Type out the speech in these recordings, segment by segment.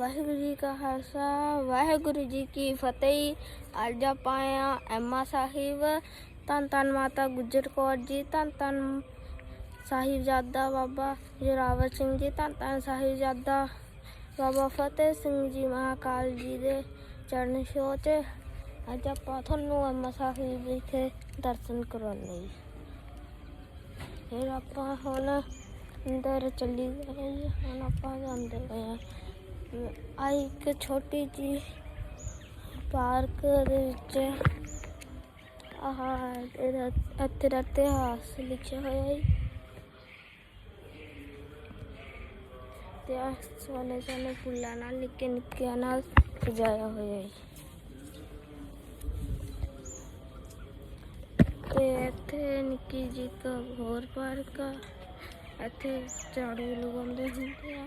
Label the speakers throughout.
Speaker 1: ਵਾਹਿਗੁਰੂ ਜੀ ਕਾ ਖਾਲਸਾ, ਵਾਹਿਗੁਰੂ ਜੀ ਕੀ ਫਤਿਹ। ਅੱਜ ਆਪਾਂ ਆ ਐਮਾ ਸਾਹਿਬ। ਧੰਨ ਧੰਨ ਮਾਤਾ ਗੁਜਰ ਕੌਰ ਜੀ, ਧੰਨ ਧੰਨ ਸਾਹਿਬਜ਼ਾਦਾ ਬਾਬਾ ਜੋਰਾਵਰ ਸਿੰਘ ਜੀ, ਧੰਨ ਧੰਨ ਸਾਹਿਬਜ਼ਾਦਾ ਬਾਬਾ ਫਤਿਹ ਸਿੰਘ ਜੀ ਮਹਾਕਾਲ ਜੀ ਦੇ ਚਰਨ ਛੋਹ 'ਚ। ਅੱਜ ਆਪਾਂ ਤੁਹਾਨੂੰ ਐਮਾ ਸਾਹਿਬ ਵਿਖੇ ਦਰਸ਼ਨ ਕਰਾਉਣੇ ਜੀ ਫਿਰ ਆਪਾਂ ਹੁਣ ਅੰਦਰ ਚੱਲੀ ਗਏ ਜੀ। ਹੁਣ ਆਪਾਂ ਜਾਂਦੇ ਪਏ ਹਾਂ। ਆ ਇੱਕ ਛੋਟੀ ਜੀ ਪਾਰਕ ਦੇ ਵਿੱਚ ਆਹ ਇੱਥੇ ਦਾ ਇਤਿਹਾਸ ਲਿਖਿਆ ਹੋਇਆ ਹੈ। ਤੇ ਆਹ ਸੋਨੇ ਸੋਨੇ ਫੁੱਲਾਂ ਨਾਲ, ਨਿੱਕੇ ਨਿੱਕਿਆਂ ਨਾਲ ਸਜਾਇਆ ਹੋਇਆ ਹੈ। ਤੇ ਇੱਥੇ ਨਿੱਕੀ ਜੀ ਇੱਕ ਹੋਰ ਪਾਰਕ ਆ, ਇੱਥੇ ਝਾੜੂ ਲਗਾਉਂਦੇ ਹੁੰਦੇ ਆ।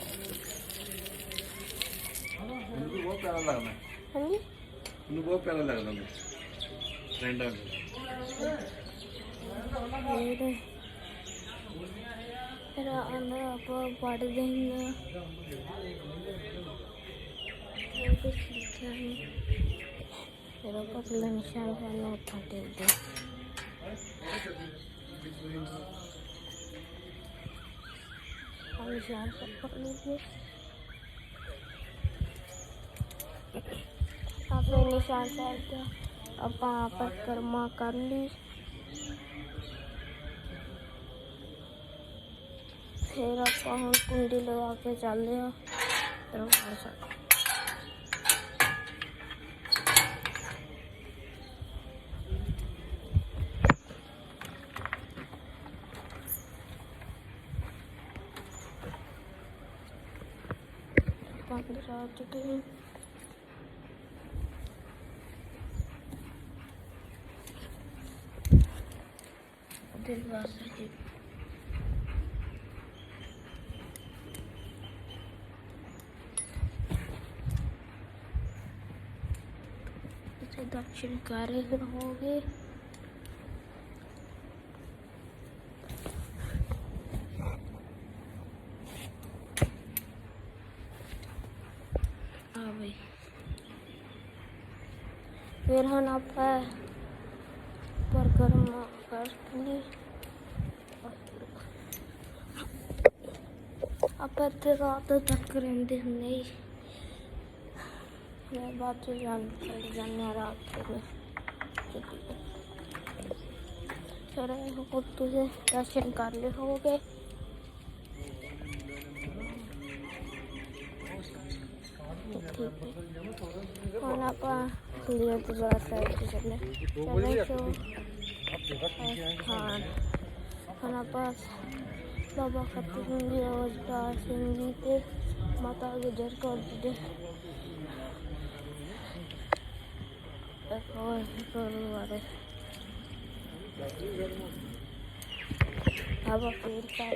Speaker 1: Apa ini saya ਆਪਾਂ ਪਰਕਰਮਾ कर ली। फिर आप हम कुंडी लगा के चल रहे चुके हैं दक्षिण कार्य होंगे फिर हम आप पर कर ਆਪਾਂ ਤੇ ਰਾਤ ਤੱਕ ਰਹਿੰਦੇ ਹੁੰਦੇ ਸੀ। ਮੈਂ ਬਾਅਦ ਚ ਜਾਣ ਚਲੇ ਜਾਂਦੇ ਹਾਂ ਰਾਤ ਨੂੰ ਫਿਰ ਇਹ ਹੋ ਤੁਸੀਂ ਦਰਸ਼ਨ ਕਰ ਲਏ ਹੋਗੇ ਹੁਣ ਆਪਾਂ ਲਿਆ ਗੁਰਦੁਆਰਾ ਸਾਹਿਬ ਤੇ ਚੱਲੇ। ਚੱਲੇ ਹਾਂ। ਹੁਣ ਆਪਾਂ বাবা কার্তিক মন্দির অবস্থা সঙ্গীতে মাথা গুজর করবে এখন করবারে আবার পেট পাই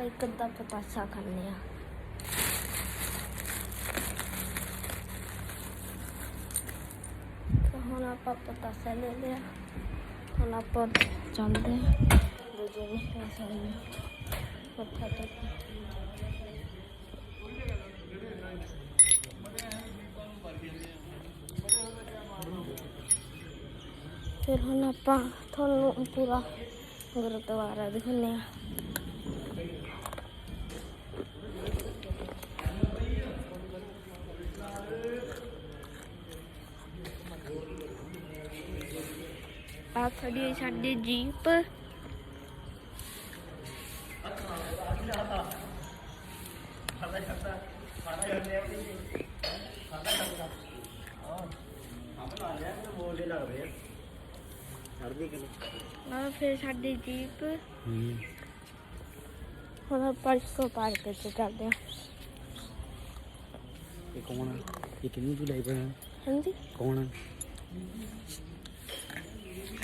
Speaker 1: ਆਪਾਂ ਇੱਕ ਅੱਧਾ ਪਤਾਸਾ ਖਾਂਦੇ ਆ ਹੁਣ ਆਪਾਂ ਪਤਾਸਾ ਲੈ ਲਿਆ। ਹੁਣ ਆਪਾਂ ਚੱਲਦੇ ਹਾਂ। ਦੂਜੇ ਨਿਸ਼ਾਨ ਸਾਹਮਣੇ ਮੱਥਾ ਟੇਕ ਫਿਰ ਹੁਣ ਆਪਾਂ ਤੁਹਾਨੂੰ ਪੂਰਾ ਗੁਰਦੁਆਰਾ ਦਿਖਾਉਂਦੇ ਆ ਆ ਖੜੀ ਹੋਈ ਸਾਡੀ ਜੀਪ। ਆ ਫਿਰ ਸਾਡੀ ਜੀਪ।
Speaker 2: ਹੂੰ
Speaker 1: ਹੁਣ ਆਪਾਂ ਇਸਕੋ ਪਾਰਕ ਤੇ ਚੱਲਦੇ ਹਾਂ।
Speaker 2: ਇਹ ਕੌਣ ਹੈ ਇਹ ਕਿੰਨੀ ਤੂੰ ਲਾਈ ਪਿਆ
Speaker 1: ਹਾਂਜੀ।
Speaker 2: ਕੌਣ ਹੈ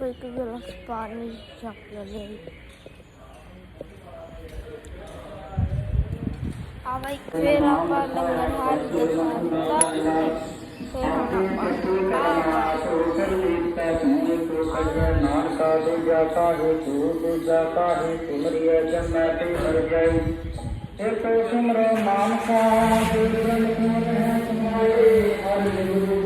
Speaker 1: bu the little spot and Ama ilk bir raporlarından halde जाता है धूप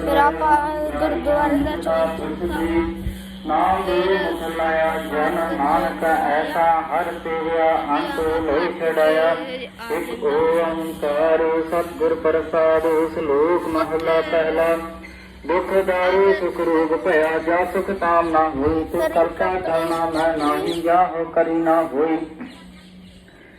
Speaker 1: ਫਿਰ ਆਪਾਂ ਗੁਰਦੁਆਰੇ ਦਾ ਚੌਕ
Speaker 3: ਨਾਮ ਦੇ ਮੁਖਲਾਇਆ ਜਨ ਨਾਨਕ ਐਸਾ ਹਰ ਸੇਵਿਆ, ਅੰਤ ਲੋਈ ਛੜਾਇਆ ਇੱਕ ਓੰਕਾਰ ਸਤਿਗੁਰ ਪ੍ਰਸਾਦ ਸ਼ਲੋਕ ਮਹਲਾ ਪਹਿਲਾ। ਦੁਖ ਦਾਰੂ, ਸੁਖ ਰੋਗ ਭਇਆ ਜਾ ਸੁਖ ਤਾਮ ਨਾ ਹੋਈ, ਤੇ ਕਰਤਾ ਕਰਨਾ ਮੈਂ ਨਾਹੀ ਜਾ ਕਰੀ ਨਾ ਹੋਈ।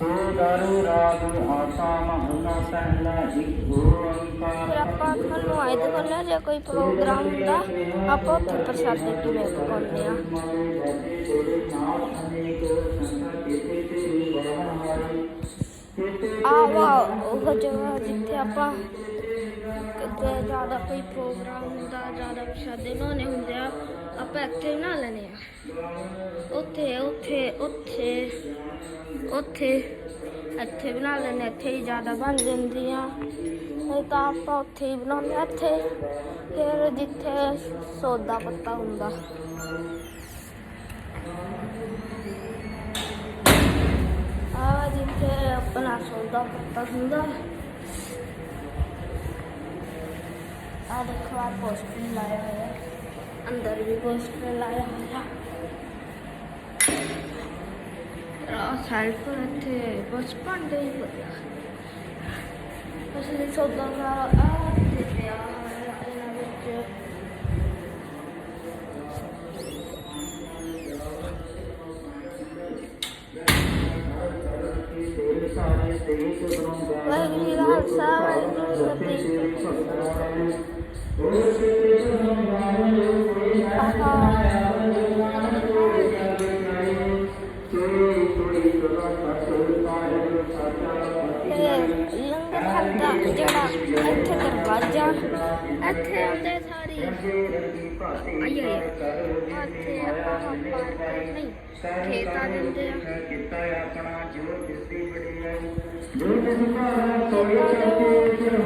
Speaker 3: ਨਾਨਕ ਰਾਗ ਆਸਾ ਮਹਲਾ ਪਹਿਲਾ ਇੱਕ
Speaker 1: ਫਿਰ
Speaker 3: ਓੰਕਾਰ
Speaker 1: ਆਪਾਂ ਤੁਹਾਨੂੰ ਆਏ ਦਿਖਾਉਂਦੇ ਜੇ ਕੋਈ ਪ੍ਰੋਗਰਾਮ ਹੁੰਦਾ, ਆਪਾਂ ਉੱਥੇ ਪ੍ਰਸ਼ਾਦੇ ਕਿਵੇਂ ਪਕਾਉਂਦੇ ਆ ਆ ਉਹ ਜਗ੍ਹਾ ਜਿੱਥੇ ਆਪਾਂ ਕਿਤੇ ਜ਼ਿਆਦਾ ਕੋਈ ਪ੍ਰੋਗਰਾਮ ਹੁੰਦਾ, ਜ਼ਿਆਦਾ ਪ੍ਰਸ਼ਾਦੇ ਬਣਾਉਣੇ ਹੁੰਦੇ ਆ ਆਪਾਂ ਇੱਥੇ ਬਣਾ ਲੈਣੇ ਆ ਉੱਥੇ ਉੱਥੇ ਉੱਥੇ ਉੱਥੇ ਇੱਥੇ ਬਣਾ ਲੈਣੇ ਇੱਥੇ ਹੀ ਜ਼ਿਆਦਾ ਬਣ ਜਾਂਦੀਆਂ। ਨਹੀਂ ਤਾਂ ਆਪਾਂ ਉੱਥੇ ਹੀ ਬਣਾਉਂਦੇ ਹਾਂ। ਇੱਥੇ ਫਿਰ ਜਿੱਥੇ ਸੌਦਾ ਪੱਤਾ ਹੁੰਦਾ। ਆ ਜਿੱਥੇ ਆਪਣਾ ਸੌਦਾ ਪੱਤਾ ਹੁੰਦਾ। ਆ ਦੇਖੋ ਆ ਪੋਸਟਰ ਲਾਇਆ ਹੋਇਆ। अंदर भी गोश्त लाया 잘 뻔한테 멋있는데 이거 사실 저다가 아 되게요. 왜 이리 항상 알고 있었지? ਲੰਗਰ ਘਰ ਦਾ ਜਿਹੜਾ ਇੱਥੇ ਦਰਵਾਜ਼ਾ ਇੱਥੇ ਆਉਂਦੇ ਸਾਰੀ ਆਈ ਆਈ ਇੱਥੇ ਆਪਾਂ ਪਾਰਕ ਨਹੀਂ ਖੇਤਾਂ ਦੇ ਹੁੰਦੇ ਆ
Speaker 3: ਕੀਤਾ ਆਪਣਾ ਜੋ ਜਿਸਦੀ ਬੜੀ ਹੈ ਜੋ ਜਿਸ ਭਾਵ ਸੋਈ ਸੱਚੇ ਸਿਰ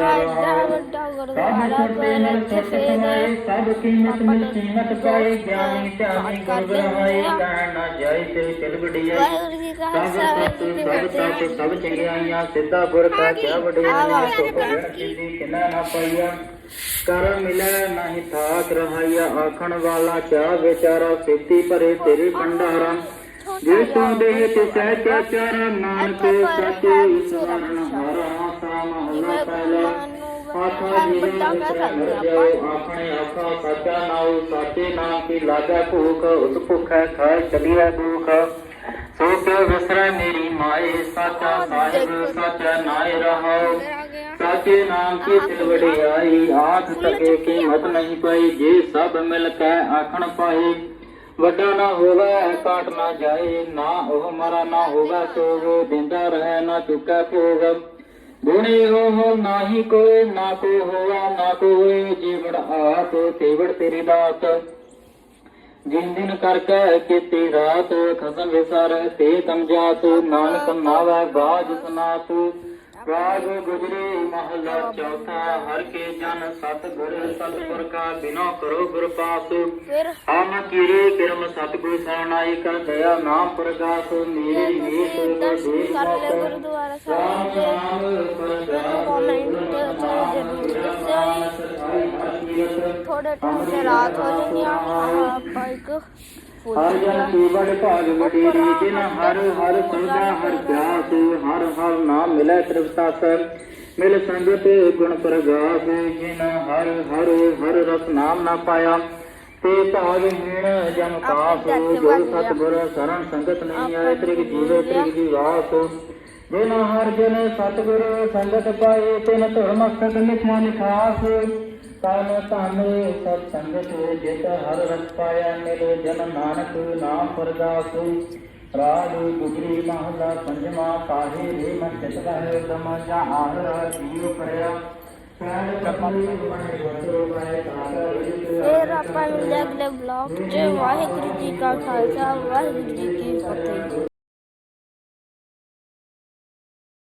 Speaker 1: ਐਡਾ ਵੱਡਾ ਗੁਰਦੁਆਰਾ
Speaker 3: ਛੋਟੇ
Speaker 1: ਪਰ
Speaker 3: ਸਭ ਕੀਮਤ ਮਿਲ ਕੀਮਤ ਪਾਏ ਗਿਆਨੀ ਧਿਆਨੀ ਗੁਰ ਬਰਹਾਏ ਕਹਿਣ ਤੇ ਤਿਲ
Speaker 1: ਵਾਹਿਗੁਰੂ ਜੀ ਕਾ ਖਾਲਸਾ
Speaker 3: ਸਭ ਸਭ ਚੰਗਿਆਈਆਂ ਸਿੱਧਾ ਪੁਰ ਕਿਆ ਵਡਿਆਈ ਸੋ ਕਹਿਣ ਕੀਤੀ ਕਿਨਾ ਨਾ ਪਾਈਆ ਕਰ ਮਿਲੈ ਨਹੀਂ ਥਾਕ ਰਹਾਈਆ ਆਖਣ ਵਾਲਾ ਕਿਆ ਵਿਚਾਰਾ ਸੇਤੀ ਭਰੇ ਤੇਰੇ ਭੰਡਾਰਾ ਜੇ ਤੂੰ ਦੇ ਤੇ ਸਹਿ ਚਾਚਰ ਨਾਨਕ ਸੱਚੇ ਸਵਰਨ ਹਰਾ ਸਾ ਮਹਲਾ ਪਹਿਲਾ ਆਖਾ ਜੀ ਆਪਣੇ ਆਖਾ ਸੱਚਾ ਨਾਉ ਸਾਚੇ ਨਾਮ ਕੀ ਲਾਗਾ ਭੂਖ ਉਸ ਭੁਖੈ ਖਾਇ ਚਲੀਐ ਦੁਖ। ਸੋ ਕੇ ਵਿਸਰੈ ਮੇਰੀ ਮਾਏ ਸਾਚਾ ਸਾਹਿਬ ਸਾਚਾ ਨਾਇ ਰਹਾਉ। ਸਾਚੇ ਨਾਮ ਕੀ ਤਿਲ ਵਡਿਆਈ ਆਖ ਸਕੇ ਕੀਮਤ ਨਹੀਂ ਪਈ ਜੇ ਸਭ ਮਿਲ ਕੇ ਆਖਣ ਪਾਏ ਵੱਡਾ ਨਾ ਹੋਵੇ ਕਾਟ ਨਾ ਜਾਏ, ਨਾ ਉਹ ਮਰਾ ਨਾ ਹੋਵੇ, ਸੋਗ ਦਿੰਦਾ ਰਹੇ, ਨਾ ਚੁੱਕੈ ਭੋਗ। ਗੁਣੀ ਹੋ ਨਾਹੀ ਕੋਈ ਨਾ ਕੋ ਹੋਵੇ ਨਾ ਕੋਈ ਜੀਵੜ ਆਤ ਤੇਵੜ ਤੇਰੀ ਦਾਤ। ਜਿਨ ਦਿਨ ਕਰਕੇ ਕੀਤੀ ਰਾਤ, ਖਸਮ ਵਿਸਰ, ਤੇ ਤਮ ਜਾਤ, ਨਾਨਕ ਨਾਵੇ ਬਾਜ ਸੁਨਾਤੂ। ਰਾਗ ਗੁਜਰੀ ਮਹਲਾ ਚੌਥਾ ਹਰ ਕੇ ਜਨ ਸਤ ਗੁਰ ਸਤਿਗੁਰ ਕਾ ਬਿਨੋ ਕਰੋ ਗੁਰ ਪਾਸ। ਹਮ ਕੀਰੇ ਕਿਰਮ ਸਤਿਗੁਰ ਸਰਣਾਈ ਕਰ ਦਇਆ ਨਾਮ ਪ੍ਰਗਾਸ ਮੇਰੀ ਨੀਤ
Speaker 1: ਦਰਸ਼ਨ ਕਰ ਲੈ ਗੁਰਦੁਆਰਾ ਸਾਹਿਬ ਦੇ ਕਮੈਂਟ ਜ਼ਰੂਰ ਦੱਸਿਓ ਥੋੜੇ ਟਾਈਮ ਤੇ ਰਾਤ ਹੋ ਜਾਣੀ ਆ। ਆਪਾਂ ਇੱਕ
Speaker 3: ਹਰ ਜਨ ਕੇਵੜ ਭਾਗ ਵਡੇਰੀ ਜਿਨ ਹਰ ਹਰ ਸਦਾ ਹਰ ਪਿਆਸ ਹਰ ਹਰ ਨਾਮ ਮਿਲੈ ਤ੍ਰਿਪਤਾਸ ਮਿਲ ਸੰਗਤ ਗੁਣ ਪ੍ਰਗਾਸ ਜਿਨ ਹਰ ਹਰ ਹਰ ਰਸ ਨਾਮ ਨਾ ਪਾਇਆ। ਤੇ ਭਾਗ ਹੀਣ ਜਮ ਕਾਸ ਜੋ ਸਤਿਗੁਰ ਸਰਣ ਸੰਗਤ ਨਹੀਂ ਆਏ ਤ੍ਰਿਗ ਜੀਵੇ ਤ੍ਰਿਗ ਜੀਵਾਸ। ਜਿਨ ਹਰ ਜਨ ਸਤਿਗੁਰ ਸੰਗਤ ਪਾਏ ਤਿਨ ਧੁਰ ਮਸਤਕ ਲਿਖਵਾ ਨਿਖਾਸ ਤਨ ਧਨ ਸਤ ਸੰਗਤ ਜਿਤ, ਹਰ ਰਸ ਪਾਇਆ ਮਿਲ ਜਨ ਨਾਨਕ, ਨਾਮ ਪਰਦਾਸ ਰਾਗ ਗੁਜਰੀ ਮਹਲਾ ਪੰਜਵਾ, ਕਾਹੇ ਰੇ ਮਨ ਚਿਤ ਰਹੇ ਸਮਝਾ ਆਹਰ ਜੀਵ ਪਰਿਆ
Speaker 1: ਫਿਰ ਆਪਾਂ ਮਿਲਦੇ ਅਗਲੇ ਬਲੌਗ 'ਚ। ਵਾਹਿਗੁਰੂ ਜੀ ਕਾ ਖਾਲਸਾ, ਵਾਹਿਗੁਰੂ ਜੀ ਕੀ ਫਤਿਹ।